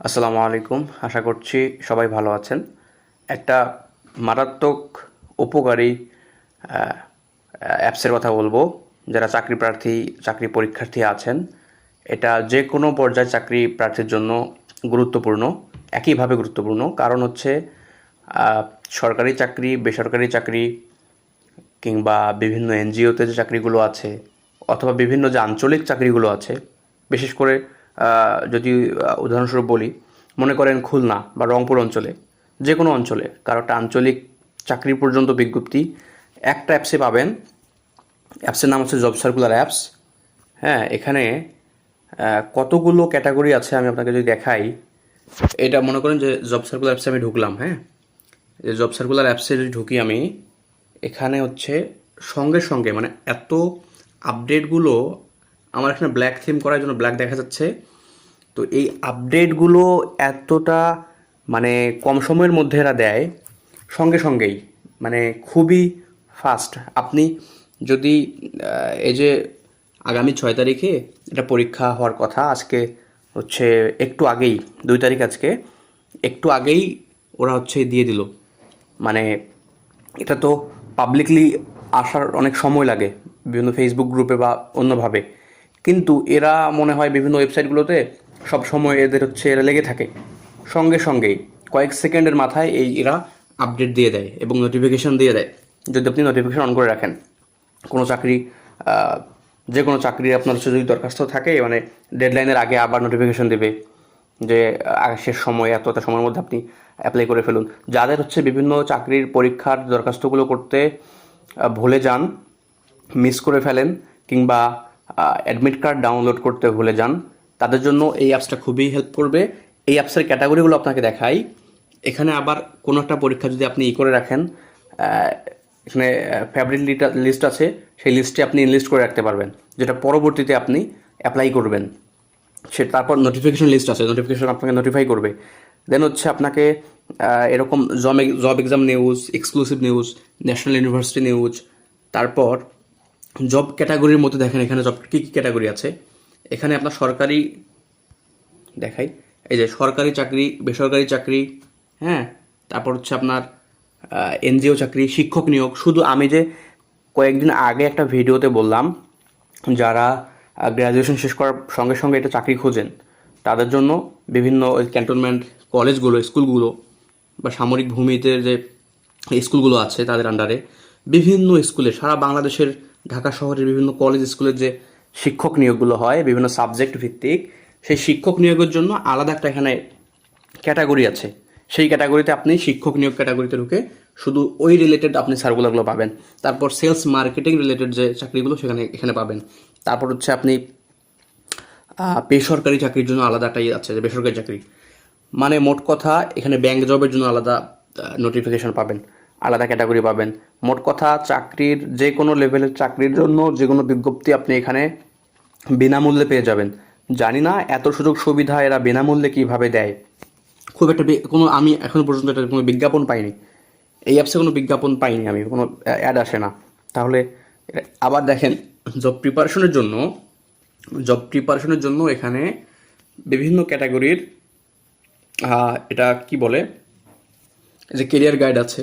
আসসালামু আলাইকুম। আশা করছি সবাই ভালো আছেন। একটা মারাত্মক উপকারী অ্যাপসের কথা বলব। যারা চাকরি প্রার্থী, চাকরি পরীক্ষার্থী আছেন, এটা যে কোনো পর্যায়ে চাকরি প্রার্থীর জন্য গুরুত্বপূর্ণ, একইভাবে গুরুত্বপূর্ণ। কারণ হচ্ছে সরকারি চাকরি, বেসরকারি চাকরি, কিংবা বিভিন্ন এনজিওতে যে চাকরিগুলো আছে, অথবা বিভিন্ন যে আঞ্চলিক চাকরিগুলো আছে, বিশেষ করে যদি উদাহরণস্বরূপ বলি, মনে করেন খুলনা বা রংপুর অঞ্চলে, যে কোনো অঞ্চলে, কারও একটা আঞ্চলিক চাকরি পর্যন্ত বিজ্ঞপ্তি, একটা অ্যাপসে পাবেন। অ্যাপসের নাম হচ্ছে জব সার্কুলার অ্যাপস। হ্যাঁ এখানে কতগুলো ক্যাটাগরি আছে আমি আপনাকে যদি দেখাই, এটা মনে করেন যে জব সার্কুলার অ্যাপসে আমি ঢুকলাম হ্যাঁ? জব সার্কুলার অ্যাপসে যদি ঢুকি আমি, এখানে হচ্ছে সঙ্গে সঙ্গে মানে এত আপডেটগুলো আমার এখানে ব্ল্যাক থিম করার জন্য ব্ল্যাক দেখা যাচ্ছে। তো এই আপডেটগুলো এতটা মানে কম সময়ের মধ্যে এরা দেয়, সঙ্গে সঙ্গেই মানে খুবই ফাস্ট আপনি যদি এই যে আগামী ছয় তারিখে এটা পরীক্ষা হওয়ার কথা, আজকে হচ্ছে একটু আগেই, দুই তারিখ আজকে, একটু আগেই ওরা হচ্ছে দিয়ে দিল। মানে এটা তো পাবলিকলি আসার অনেক সময় লাগে, বিভিন্ন ফেসবুক গ্রুপে বা অন্যভাবে। কিন্তু এরা মনে হয় বিভিন্ন ওয়েবসাইটগুলোতে সব সময় এদের হচ্ছে এরা লেগে থাকে। সঙ্গে সঙ্গেই কয়েক সেকেন্ডের মাথায় এই এরা আপডেট দিয়ে দেয় এবং নোটিফিকেশন দিয়ে দেয়। যদি আপনি নোটিফিকেশন অন করে রাখেন, কোনো চাকরি যে কোনো চাকরি আপনার হচ্ছে যদি দরখাস্ত থাকে মানে ডেডলাইনের আগে আবার নোটিফিকেশন দেবে যে শেষ সময়, এত এত সময়ের মধ্যে আপনি অ্যাপ্লাই করে ফেলুন। যাদের হচ্ছে বিভিন্ন চাকরির পরীক্ষার দরখাস্তগুলো করতে ভুলে যান মিস করে ফেলেন, কিংবা অ্যাডমিট কার্ড ডাউনলোড করতে ভুলে যান তাদের জন্য এই অ্যাপসটা খুবই হেল্প করবে। এই অ্যাপসের ক্যাটাগরিগুলো আপনাকে দেখাই। এখানে আবার কোনো একটা পরীক্ষা যদি আপনি ই করে রাখেন এখানে ফেভারিট লিস্ট আছে, সেই লিস্টে আপনি ইনলিস্ট করে রাখতে পারবেন, যেটা পরবর্তীতে আপনি অ্যাপ্লাই করবেন। সে তারপর নোটিফিকেশন লিস্ট আছে নোটিফিকেশন আপনাকে নোটিফাই করবে। দেন হচ্ছে আপনাকে এরকম job job exam news exclusive news national university news তারপর জব ক্যাটাগরির মধ্যে দেখেন, এখানে জব কী কী ক্যাটাগরি আছে? এখানে আপনার সরকারি দেখাই। এই যে সরকারি চাকরি, বেসরকারি চাকরি হ্যাঁ? তারপর হচ্ছে আপনার এনজিও চাকরি, শিক্ষক নিয়োগ। শুধু আমি যে কয়েকদিন আগে একটা ভিডিওতে বললাম, যারা গ্র্যাজুয়েশন শেষ করার সঙ্গে সঙ্গে এটা চাকরি খোঁজেন, তাদের জন্য বিভিন্ন ওই ক্যান্টনমেন্ট কলেজগুলো স্কুলগুলো বা সামরিক ভূমিতে যে স্কুলগুলো আছে তাদের আন্ডারে বিভিন্ন স্কুলে সারা বাংলাদেশের, ঢাকা শহরের বিভিন্ন কলেজ স্কুলের যে শিক্ষক নিয়োগগুলো হয়, বিভিন্ন সাবজেক্ট ভিত্তিক। সেই শিক্ষক নিয়োগের জন্য আলাদা একটা এখানে ক্যাটাগরি আছে। সেই ক্যাটাগরিতে আপনি শিক্ষক নিয়োগ ক্যাটাগরিতে ঢুকে শুধু ওই রিলেটেড আপনি সার্কুলারগুলো পাবেন। তারপর সেলস মার্কেটিং রিলেটেড যে চাকরিগুলো সেখানে, এখানে পাবেন। তারপর হচ্ছে আপনি বেসরকারি চাকরির জন্য আলাদা একটা ইয়ে আছে যে বেসরকারি চাকরি। মানে মোট কথা এখানে ব্যাংক জবের জন্য আলাদা নোটিফিকেশন পাবেন। আলাদা ক্যাটাগরি পাবেন। মোট কথা, চাকরির যে কোনো লেভেলের চাকরির জন্য যে কোনো বিজ্ঞপ্তি আপনি এখানে বিনামূল্যে পেয়ে যাবেন। জানি না এত সুযোগ সুবিধা এরা বিনামূল্যে কীভাবে দেয়। খুব একটা কোনো আমি এখনও পর্যন্ত এটার কোনো বিজ্ঞাপন পাইনি। এই অ্যাপসে কোনো বিজ্ঞাপন পাইনি আমি, কোনো অ্যাড আসে না। তাহলে আবার দেখেন জব প্রিপারেশনের জন্য জব প্রিপারেশনের জন্য এখানে বিভিন্ন ক্যাটাগরির এটা কি বলে? যে কেরিয়ার গাইড আছে।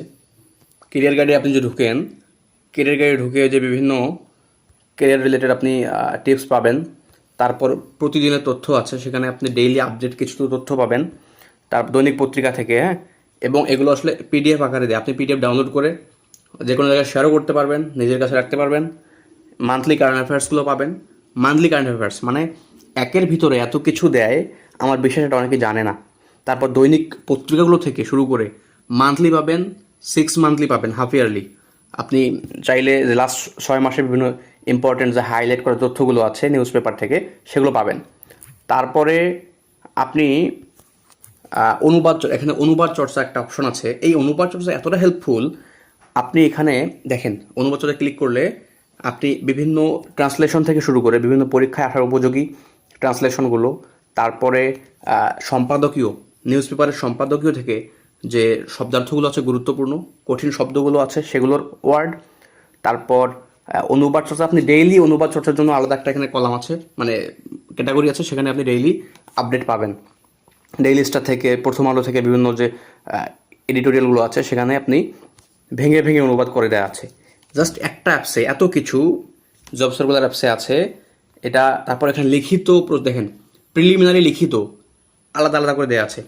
কেরিয়ার গাইডে আপনি যে ঢুকেন কেরিয়ার গাইডে ঢুকে যে বিভিন্ন কেরিয়ার রিলেটেড আপনি টিপস পাবেন, তারপর প্রতিদিনের তথ্য আছে, সেখানে আপনি ডেইলি আপডেট কিছু তথ্য পাবেন, তার দৈনিক পত্রিকা থেকে হ্যাঁ? এবং এগুলো আসলে পিডিএফ আকারে দেয়। আপনি পিডিএফ ডাউনলোড করে যে কোনো জায়গায় শেয়ারও করতে পারবেন, নিজের কাছে রাখতে পারবেন মান্থলি কারেন্ট অ্যাফেয়ার্সগুলো পাবেন। মান্থলি কারেন্ট অ্যাফেয়ার্স মানে একের ভিতরে এত কিছু দেয়, আমার বিশেষ এটা অনেকে জানে না। তারপর দৈনিক পত্রিকাগুলো থেকে শুরু করে মান্থলি পাবেন সিক্স মান্থলি পাবেন হাফ ইয়ারলি আপনি চাইলে যে লাস্ট ছয় মাসে বিভিন্ন ইম্পর্টেন্ট যে হাইলাইট করা তথ্যগুলো আছে নিউজ পেপার থেকে, সেগুলো পাবেন। তারপরে আপনি অনুবাদ এখানে অনুবাদ চর্চা একটা অপশন আছে। এই অনুবাদ চর্চা এতটা হেল্পফুল আপনি এখানে দেখেন, অনুবাদ চর্চা ক্লিক করলে আপনি বিভিন্ন ট্রান্সলেশন থেকে শুরু করে বিভিন্ন পরীক্ষায় আসার উপযোগী ট্রান্সলেশনগুলো তারপরে সম্পাদকীয় নিউজ পেপারের সম্পাদকীয় থেকে যে শব্দার্থগুলো আছে গুরুত্বপূর্ণ, কঠিন শব্দগুলো আছে সেগুলোর ওয়ার্ড তারপর অনুবাদ চর্চা, আপনি ডেইলি অনুবাদ চর্চার জন্য আলাদা একটা এখানে কলাম আছে মানে ক্যাটাগরি আছে, সেখানে আপনি ডেইলি আপডেট পাবেন। ডেইলি স্টার থেকে, প্রথম আলো থেকে বিভিন্ন যে এডিটোরিয়ালগুলো আছে, সেখানে আপনি ভেঙে ভেঙে অনুবাদ করে দেওয়া আছে। জাস্ট একটা অ্যাপসে এত কিছু জব সার্কুলার অ্যাপসে আছে, এটা তারপর এখানে লিখিত দেখেন প্রিলিমিনারি লিখিত, আলাদা আলাদা করে দেওয়া আছে।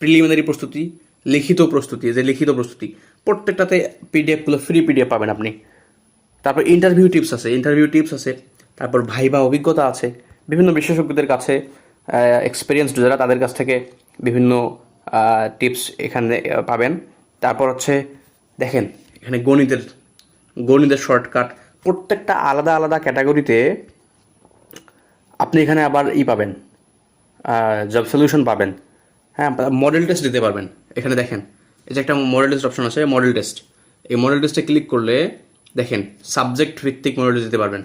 প্রিলিমিনারি প্রস্তুতি লিখিত প্রস্তুতি, যে লিখিত প্রস্তুতি। প্রত্যেকটাতে পিডিএফগুলো ফ্রি পিডিএফ পাবেন আপনি। তারপর ইন্টারভিউ টিপস আছে ইন্টারভিউ টিপস আছে, তারপর ভাইবা অভিজ্ঞতা আছে, বিভিন্ন বিশেষজ্ঞদের কাছে এক্সপিরিয়েন্সড যারা তাদের কাছ থেকে বিভিন্ন টিপস এখানে পাবেন। তারপর হচ্ছে, দেখেন, এখানে গণিতের গণিতের শর্টকাট প্রত্যেকটা আলাদা আলাদা ক্যাটাগরিতে আপনি এখানে আবার ই পাবেন জব সলিউশন পাবেন। হ্যাঁ মডেল টেস্ট দিতে পারবেন। এখানে দেখেন, এই যে একটা মডেল টেস্ট অপশন আছে মডেল টেস্ট এই মডেল টেস্টে ক্লিক করলে দেখেন সাবজেক্ট ভিত্তিক মডেল দিতে পারবেন।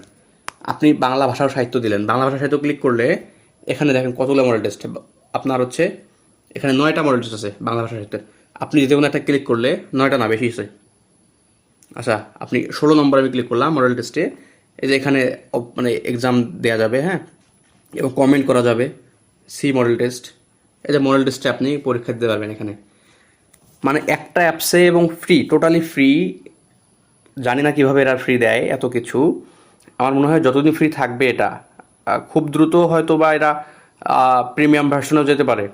আপনি বাংলা ভাষা ও সাহিত্য দিলেন, বাংলা ভাষা সাহিত্য ক্লিক করলে এখানে দেখেন কতগুলো মডেল টেস্ট আপনার হচ্ছে, এখানে নয়টা মডেল টেস্ট আছে বাংলা ভাষা সাহিত্যের। আপনি যে কোনো একটা ক্লিক করলে নয়টা না, বেশি আছে আচ্ছা আপনি ষোলো নম্বর আমি ক্লিক করলাম মডেল টেস্টে এই যে এখানে মানে এক্সাম দেওয়া যাবে হ্যাঁ? এবং কমেন্ট করা যাবে সি মডেল টেস্ট এই যে মডেল টেস্টে আপনি পরীক্ষা দিতে পারবেন এখানে। মানে একটা অ্যাপসে এবং ফ্রি টোটালি ফ্রি জানি না কীভাবে এরা ফ্রি দেয় এত কিছু। আমার মনে হয় যতদিন ফ্রি থাকবে এটা। খুব দ্রুত হয়তো বা এরা প্রিমিয়াম ভার্সনেও যেতে পারে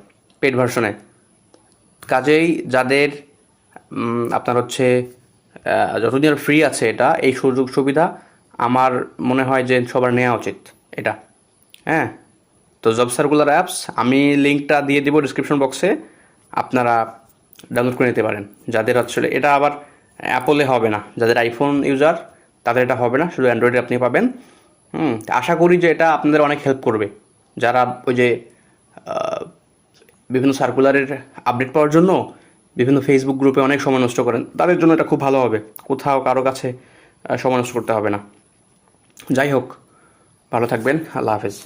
পেড ভার্সনে কাজেই যাদের আপনার হচ্ছে যতদিন ফ্রি আছে এটা, এই সুযোগ সুবিধা আমার মনে হয় যে সবার নেওয়া উচিত এটা। হ্যাঁ? তো জব সার্কুলার অ্যাপস আমি লিঙ্কটা দিয়ে দিব ডিসক্রিপশন বক্সে আপনারা ডাউনলোড করে নিতে পারেন। যাদের আসলে এটা আবার অ্যাপলে হবে না। যাদের আইফোন ইউজার তাদের এটা হবে না, শুধু অ্যান্ড্রয়েডে আপনি পাবেন। হুম আশা করি যে এটা আপনাদের অনেক হেল্প করবে। যারা ওই যে বিভিন্ন সার্কুলারের আপডেট পাওয়ার জন্য বিভিন্ন ফেসবুক গ্রুপে অনেক সময় নষ্ট করেন, তাদের জন্য এটা খুব ভালো হবে। কোথাও কারও কাছে সময় নষ্ট করতে হবে না। যাই হোক, ভালো থাকবেন, আল্লাহ হাফেজ।